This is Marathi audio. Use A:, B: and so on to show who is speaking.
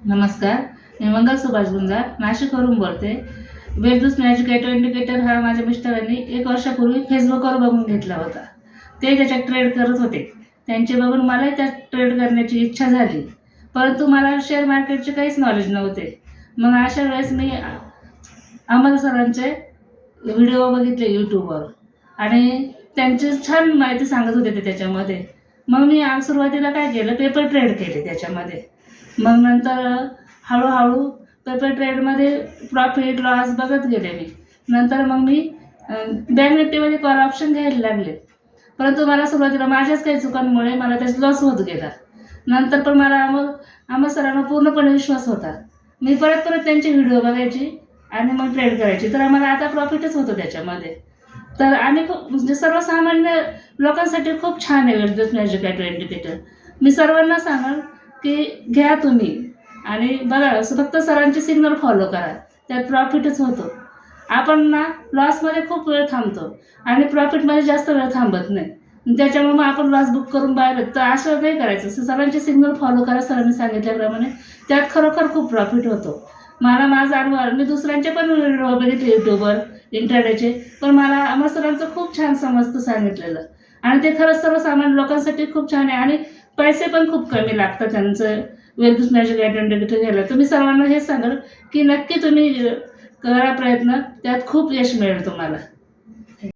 A: नमस्कार. मी मंगल सुभाष गुंजार नाशिकवरून बोलते. वेदूस एज्युकेटर इंडिकेटर हा माझ्या मिस्टरांनी एक वर्षापूर्वी फेसबुकवर बघून घेतला होता. ते त्याच्यात ट्रेड करत होते. त्यांचे बघून मलाही त्यात ट्रेड करण्याची इच्छा झाली. परंतु मला शेअर मार्केटचे काहीच नॉलेज नव्हते. मग अशा वेळेस मी अमल सरांचे व्हिडिओ बघितले यूट्यूबवर आणि त्यांची छान माहिती सांगत होते ते त्याच्यामध्ये. मग मी सुरुवातीला काय केलं? पेपर ट्रेड केले त्याच्यामध्ये. मग नंतर हळूहळू पेपर ट्रेडमध्ये प्रॉफिट लॉस बघत गेले मी. नंतर मग मी बँक निफ्टीमध्ये कॉल ऑप्शन घ्यायला लागले. परंतु मला सुरुवातीला माझ्याच काही चुकांमुळे मला त्याचा लॉस होत गेला. नंतर पण मला अमर आम्हा सरांना पूर्णपणे विश्वास होता. मी परत परत त्यांचे व्हिडिओ बघायची आणि मग ट्रेड करायची. तर आम्हाला आता प्रॉफिटच होतं त्याच्यामध्ये. तर आम्ही खूप म्हणजे सर्वसामान्य लोकांसाठी खूप छान आहे वेल्थ काय ट्वेंटी मी सर्वांना सांगाल की घ्या तुम्ही. आणि बघा असं फक्त सरांचे सिग्नल फॉलो करा. त्यात प्रॉफिटच होतो. आपण ना लॉसमध्ये खूप वेळ थांबतो. आणि प्रॉफिटमध्ये जास्त वेळ थांबत नाही. त्याच्यामुळे मग आपण लॉस बुक करून बाहेर तर असं नाही करायचं. सरांचे सिग्नल फॉलो करा सरांनी सांगितल्याप्रमाणे. त्यात खरोखर खूप प्रॉफिट होतो. मला माझा अनुभव मी दुसऱ्यांचे पण व्हिडिओ बघितले यूट्यूबवर इंटरनेटचे पण मला अमर सरांचं खूप छान समजतं सांगितलेलं. आणि ते खरंच सर्वसामान्य लोकांसाठी खूप छान आहे. आणि पैसे पण खूप कमी लागतात त्यांचं. वेल्थ मॅजिक आयडेंटिटी घ्यायला तुम्ही सर्वांना हेच सांगाल की नक्की तुम्ही करा प्रयत्न त्यात खूप यश मिळेल तुम्हाला.